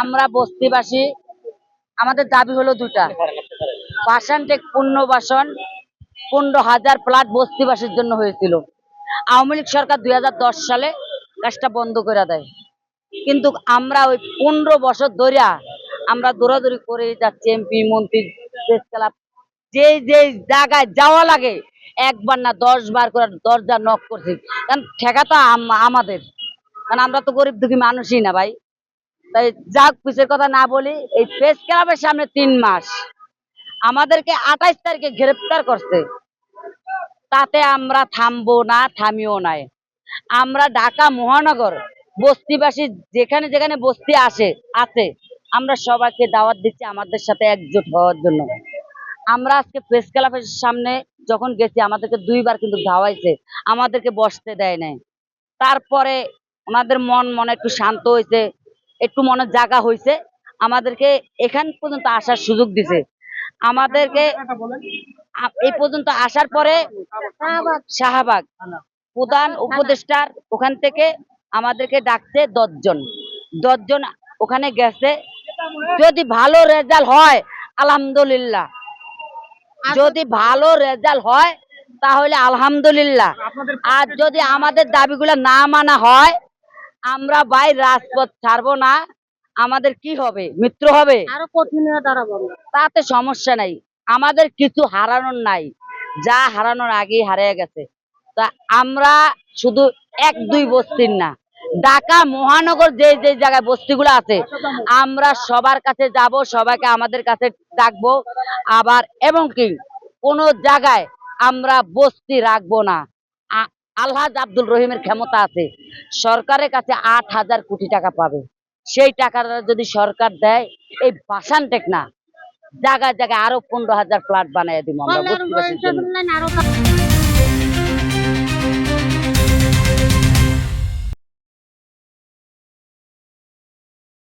আমরা বস্তিবাসী, আমাদের দাবি হলো দুটা। বাসান টেক পুনর্বাসন পনেরো হাজার প্লাট বস্তিবাসীর জন্য হয়েছিল। আওয়ামী লীগ সরকার দুই হাজার দশ সালে কাজটা বন্ধ করে দেয়। কিন্তু আমরা ওই পনেরো বছর ধরিয়া আমরা দৌড়াদৌড়ি করে যাচ্ছি এমপি, মন্ত্রী, প্রেস ক্লাব। যে যে জায়গায় যাওয়া লাগে একবার না দশ বার করে দরজা নক করছি। কারণ ঠেকা তো আম- আমাদের। কারণ আমরা তো গরিব দুঃখী মানুষই না ভাই। তাই যাক পিছের কথা না বলি, এই প্রেস ক্লাবের সামনে তিন মাস। আমাদেরকে আঠাইশ তারিখে গ্রেপ্তার করছে। তাতে আমরা থামবো না, থামিও নাই। আমরা ঢাকা মহানগর, বস্তিবাসী যেখানে যেখানে বস্তি আসে, আছে, আমরা সবাইকে দাওয়াত দিচ্ছি আমাদের সাথে একজোট হওয়ার জন্য। আমরা আজকে প্রেস ক্লাবের সামনে যখন গেছি, আমাদেরকে দুইবার কিন্তু ধাওয়াইছে। আমাদেরকে বসতে দেয় নাই। তারপরে আমাদের মন মনে একটু শান্ত হয়েছে একটু মনে জায়গা হয়েছে আমাদেরকে এখান পর্যন্ত আসার সুযোগ দিছে। আমাদেরকে এই পর্যন্ত আসার পরে শাহবাগ প্রধান উপদেষ্টার ওখান থেকে আমাদেরকে ডাকছে দশজন। দশজন ওখানে গেছে। যদি ভালো রেজাল্ট হয়, আলহামদুলিল্লাহ। যদি ভালো রেজাল্ট হয় তাহলে আলহামদুলিল্লাহ। আর যদি আমাদের দাবিগুলো না মানা হয় আমরা বাই রাজপথ ছাড়বো না। আমাদের কি হবে? মৃত্যু হবে? আরও কঠিন তাতে সমস্যা নাই। আমাদের কিছু হারানোর নাই। যা হারানোর আগেই হারিয়ে গেছে। তা আমরা শুধু এক দুই বস্তির না ঢাকা মহানগর যে যে জায়গায় বস্তিগুলো আছে আমরা সবার কাছে যাব সবাইকে আমাদের কাছে ডাকবো। আবার এবং কি কোন জায়গায় আমরা বস্তি রাখব না। আ- আলহাজ আব্দুল রহিমের ক্ষমতা আছে। সরকারের কাছে আট হাজার কোটি টাকা পাবে। সেই টাকাটা যদি সরকার দেয় এই বাসান টেক না। জায়গায় জায়গায় আরও পনেরো হাজার ফ্ল্যাট বানাই দিব আমরা